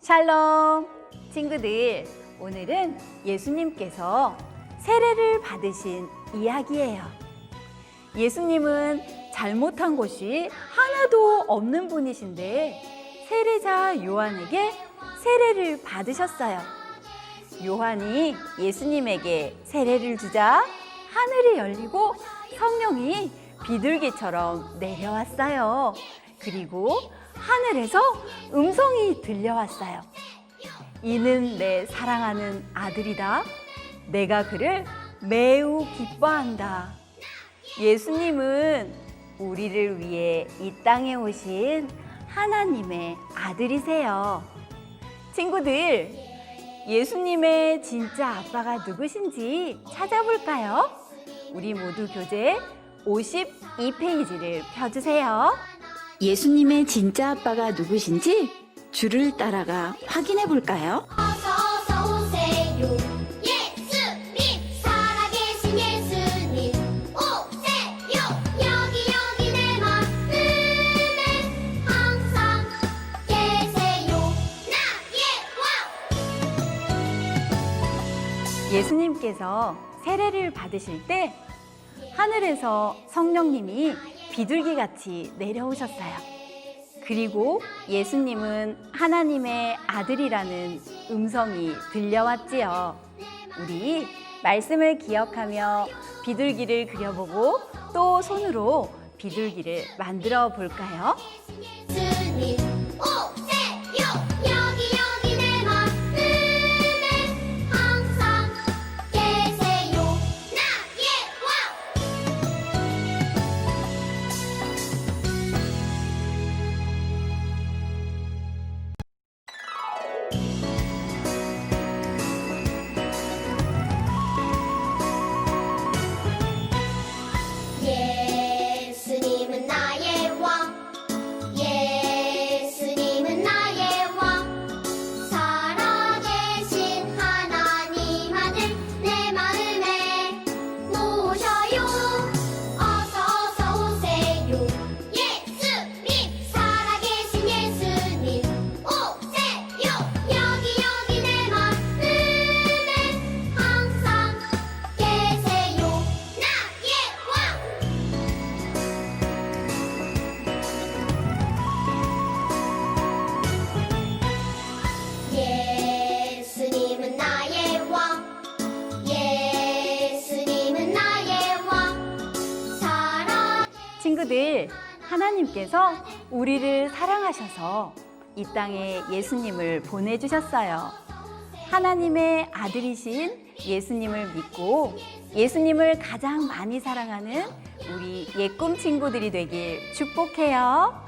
샬롬 친구들 오늘은 예수님께서 세례를 받으신 이야기예요. 예수님은 잘못한 것이 하나도 없는 분이신데 세례자 요한에게 세례를 받으셨어요. 요한이 예수님에게 세례를 주자 하늘이 열리고 성령이 비둘기처럼 내려왔어요. 그리고 하늘에서 음성이 들려왔어요. 이는 내 사랑하는 아들이다. 내가 그를 매우 기뻐한다. 예수님은 우리를 위해 이 땅에 오신 하나님의 아들이세요. 친구들, 예수님의 진짜 아빠가 누구신지 찾아볼까요? 우리 모두 교재 52페이지를 펴주세요. 예수님의 진짜 아빠가 누구신지 줄을 따라가 확인해 볼까요? 어서 어서 오세요 예수님께서 세례를 받으실 때 하늘에서 성령님이 비둘기 같이 내려오셨어요. 그리고 예수님은 하나님의 아들이라는 음성이 들려왔지요. 우리 말씀을 기억하며 비둘기를 그려보고 또 손으로 비둘기를 만들어 볼까요? 친구들, 하나님께서 우리를 사랑하셔서 이 땅에 예수님을 보내주셨어요. 하나님의 아들이신 예수님을 믿고 예수님을 가장 많이 사랑하는 우리 예꿈 친구들이 되길 축복해요.